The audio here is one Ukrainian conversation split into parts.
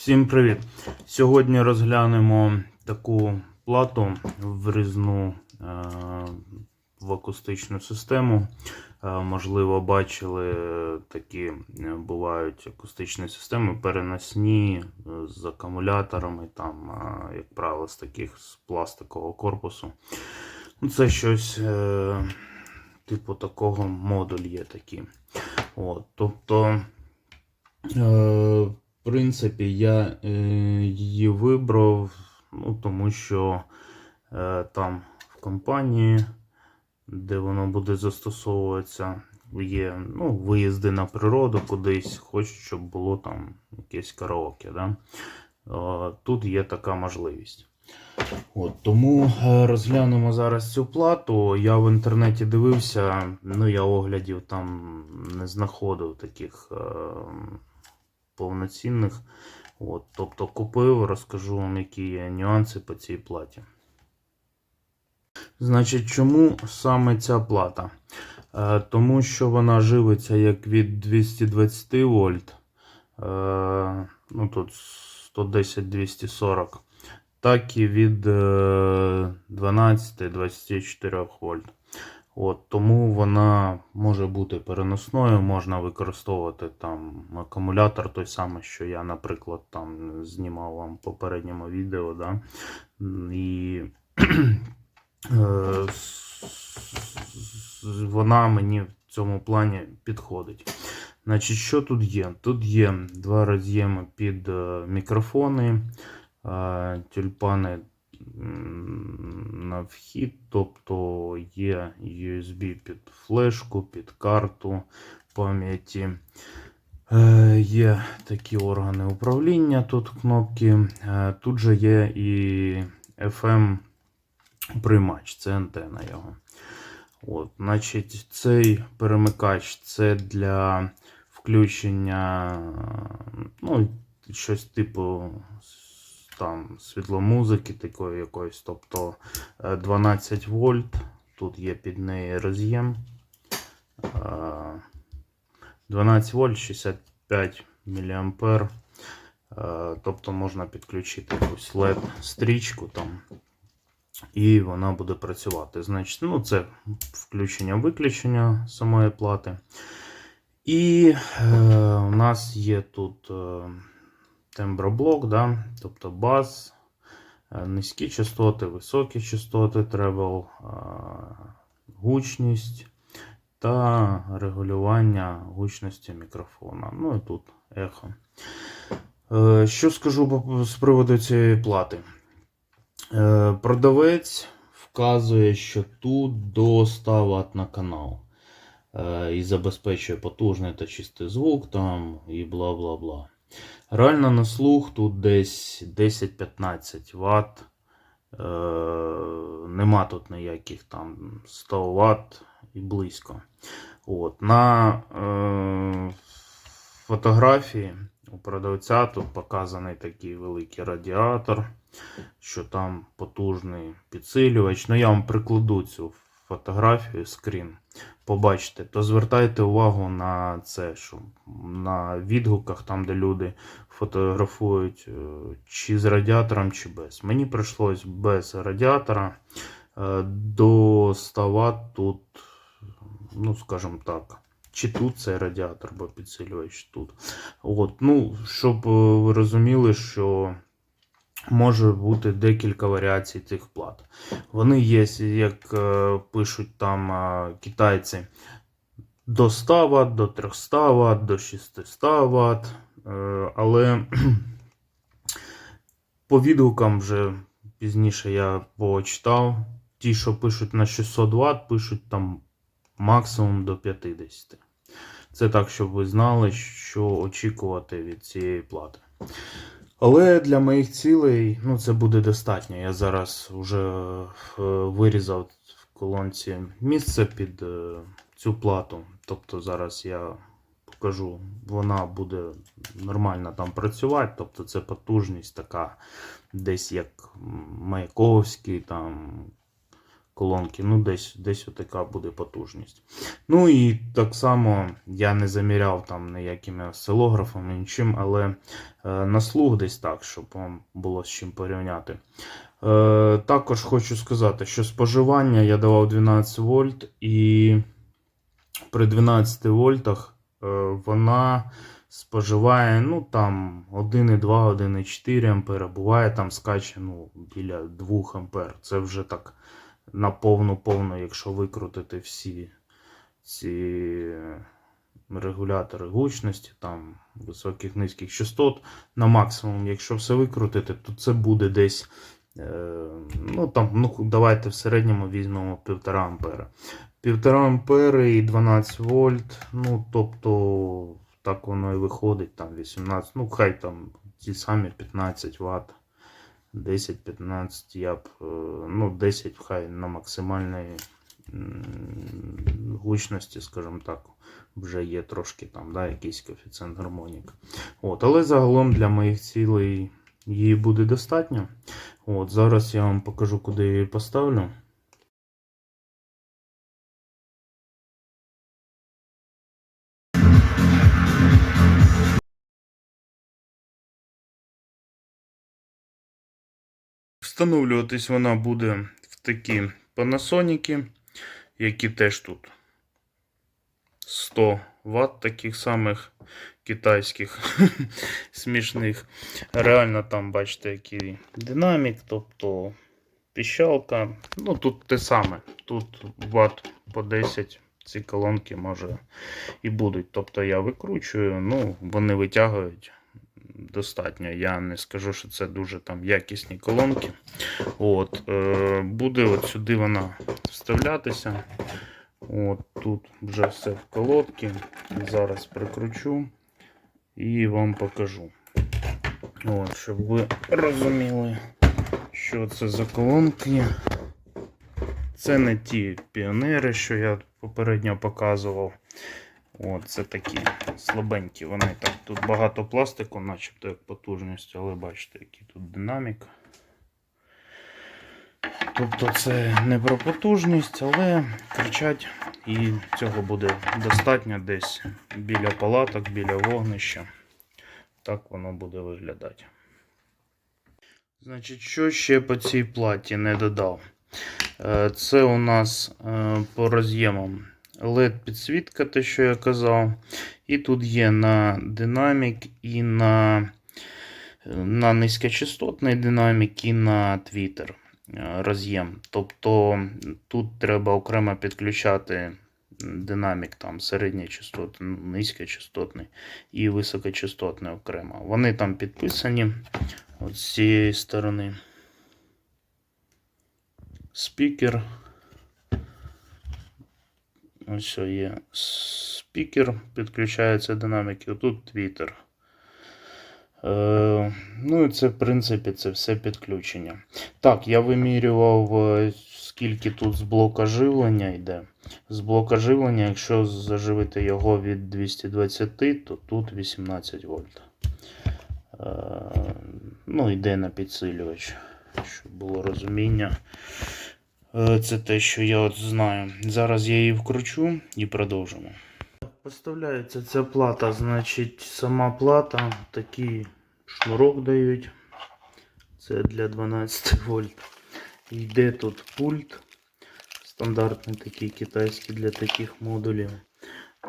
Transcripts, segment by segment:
Всім привіт! Сьогодні розглянемо таку плату врізну е, в акустичну систему. Е, можливо, бачили такі е, бувають акустичні системи переносні з акумуляторами, там, як правило, з таких з пластикового корпусу. Ну, Це щось типу такого модуль є такі. От, тобто. В принципі, я е, її вибрав, ну, тому що е, там в компанії, де воно буде застосовуватися, є ну, виїзди на природу кудись, хочуть, щоб було там якесь караоке. Да? Е, тут є така можливість. От, тому розглянемо зараз цю плату. Я в інтернеті дивився, ну я оглядів там не знаходив таких. Повноцінних. От, тобто купив, розкажу вам, які є нюанси по цій платі. Значить, чому саме ця плата? Е, тому що вона живиться як від 220 вольт, е, ну тут 110-240, так і від е, 12-24 вольт. От, тому вона може бути переносною, можна використовувати там акумулятор, той самий, що я, наприклад, там знімав вам в попередньому відео. Да? І е, вона мені в цьому плані підходить. Значить, що тут є? Тут є два роз'єми під е, мікрофони, е, тюльпани на вхід, тобто є USB під флешку, під карту пам'яті. Е, Є такі органи управління, тут кнопки. Е, Тут же є і FM приймач, це антена його. От, значить, цей перемикач це для включення, ну, щось типу там світломузики такої якоїсь, тобто е, 12 вольт. Тут є під неї роз'єм. Е, 12 вольт 65 мА. Тобто можна підключити якусь LED стрічку там. І вона буде працювати. Значить, ну, це включення-виключення самої плати. І е, у нас є тут е, темброблок, да? тобто бас, е, низькі частоти, високі частоти, требл, е, гучність та регулювання гучності мікрофона. Ну і тут ехо. Е, що скажу з приводу цієї плати? Продавець вказує, що тут до 100 Вт на канал. І забезпечує потужний та чистий звук там і бла бла бла. Реально на слух тут десь 10-15 Вт. Е, Нема тут ніяких там 100 Вт і близько. От. На е, фотографії у продавця тут показаний такий великий радіатор що там потужний підсилювач. Ну, я вам прикладу цю фотографію, скрін. Побачите, то звертайте увагу на це, що на відгуках, там, де люди фотографують, е, чи з радіатором, чи без. Мені прийшлось без радіатора. Е, До 100 Вт тут, ну, скажімо так. Чи тут цей радіатор, бо підсилювач тут. От, ну, щоб е, ви розуміли, що може бути декілька варіацій цих плат. Вони є, як е, пишуть там е, китайці, до 100 Вт, до 300 Вт, до 600 Вт. Е, але по відгукам вже пізніше я почитав. Ті, що пишуть на 600 Вт, пишуть там максимум до 50. Це так, щоб ви знали, що очікувати від цієї плати. Але для моїх цілей ну, це буде достатньо. Я зараз вже е, вирізав в колонці місце під е, цю плату. Тобто зараз я покажу, вона буде нормально там працювати. Тобто це потужність така, десь як Маяковський, там колонки. Ну, десь десь отака буде потужність. Ну і так само я не заміряв там ніякими осцилографами, нічим, але е, на слух десь так, щоб вам було з чим порівняти. Е, також хочу сказати, що споживання я давав 12 вольт, і при 12 вольтах е, вона споживає ну, там 1,2, 1,4 ампера. Буває там скаче ну, біля 2 ампер. Це вже так на повну-повну, якщо викрутити всі ці регулятори гучності, там високих низьких частот на максимум, якщо все викрутити, то це буде десь. е, Ну, там, ну, давайте в середньому візьмемо 1,5 ампера. 1,5 ампери і 12 вольт. Ну, тобто, так воно і виходить, там 18, ну, хай там ті самі 15 Вт. 10-15 я б, е, ну, 10 хай на максимальній гучності, скажімо так, вже є трошки там, да, якийсь коефіцієнт гармонік. От, але загалом для моїх цілей її буде достатньо. От, зараз я вам покажу, куди я її поставлю. Встановлюватись вона буде в такі Panasonic, які теж тут 100 Вт таких самих китайських смішних. Реально там бачите, який динамік, тобто піщалка. Ну тут те саме. Тут Вт по 10 ці колонки може і будуть. Тобто я викручую, ну вони витягують достатньо. Я не скажу, що це дуже там якісні колонки. От, е, Буде от сюди вона вставлятися. От Тут вже все в колодці. Зараз прикручу і вам покажу. От, Щоб ви розуміли, що це за колонки. Це не ті піонери, що я попередньо показував. От, це такі слабенькі. Вони так. Тут багато пластику, начебто як потужність, але бачите, який тут динамік. Тобто це не про потужність, але кричать і цього буде достатньо десь біля палаток, біля вогнища. Так воно буде виглядати. Значить, що ще по цій платі не додав? Е, Це у нас е, по роз'ємам LED підсвітка, те, що я казав. І тут є на динамік і на на низькочастотний динамік і на твіттер роз'єм. Тобто тут треба окремо підключати динамік там середньочастотний, низькочастотний і високочастотний окремо. Вони там підписані от з цієї сторони. Спікер. Ось є спікер, підключається динаміки, тут твіттер. Е, ну і це, в принципі, це все підключення. Так, я вимірював, е, скільки тут з блока живлення йде. З блока живлення, якщо заживити його від 220, то тут 18 вольт. Е, ну, йде на підсилювач, щоб було розуміння. Е, Це те, що я от знаю. Зараз я її вкручу і продовжимо. Поставляється ця плата, значить, сама плата, такий шнурок дають. Це для 12 вольт. Йде тут пульт. Стандартний такий китайський для таких модулів.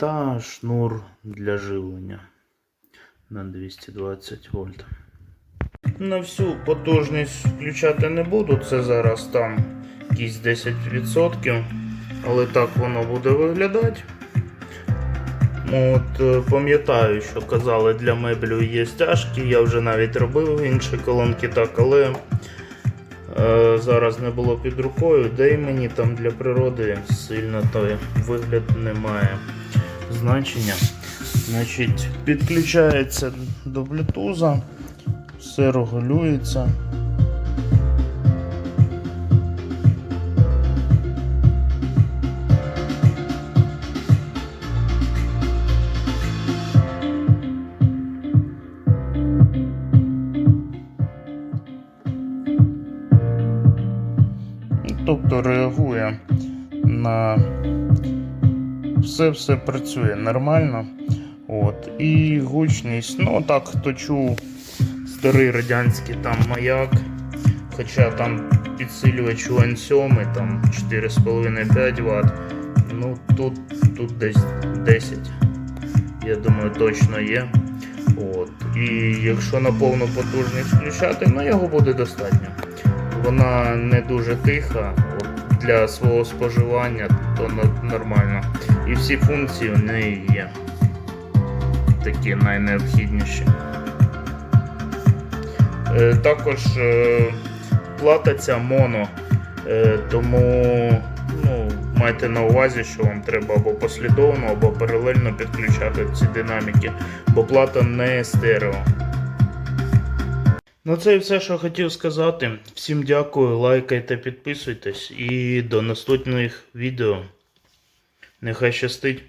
Та шнур для живлення на 220 вольт. На всю потужність включати не буду, це зараз там якісь 10%, але так воно буде виглядати. От, е, Пам'ятаю, що казали, для меблю є стяжки, я вже навіть робив інші колонки так, але е, зараз не було під рукою, де й мені там для природи сильно той вигляд не має значення. Значить, Підключається до блютуза, все регулюється. Тобто реагує на все все працює нормально. От. І гучність, ну так, хто чув старий радянський там маяк, хоча там підсилювач у N7, там 4,5-5 Вт. Ну тут, тут десь 10. Я думаю, точно є. От. І якщо на повну потужність включати, ну його буде достатньо. Вона не дуже тиха. От, для свого споживання то нормально. І всі функції в неї є. Такі найнеобхідніші. Е, також е, плата ця моно, е, тому ну, майте на увазі, що вам треба або послідовно, або паралельно підключати ці динаміки, бо плата не стерео. Ну, це і все, що хотів сказати. Всім дякую, лайкайте, підписуйтесь і до наступних відео. Нехай щастить!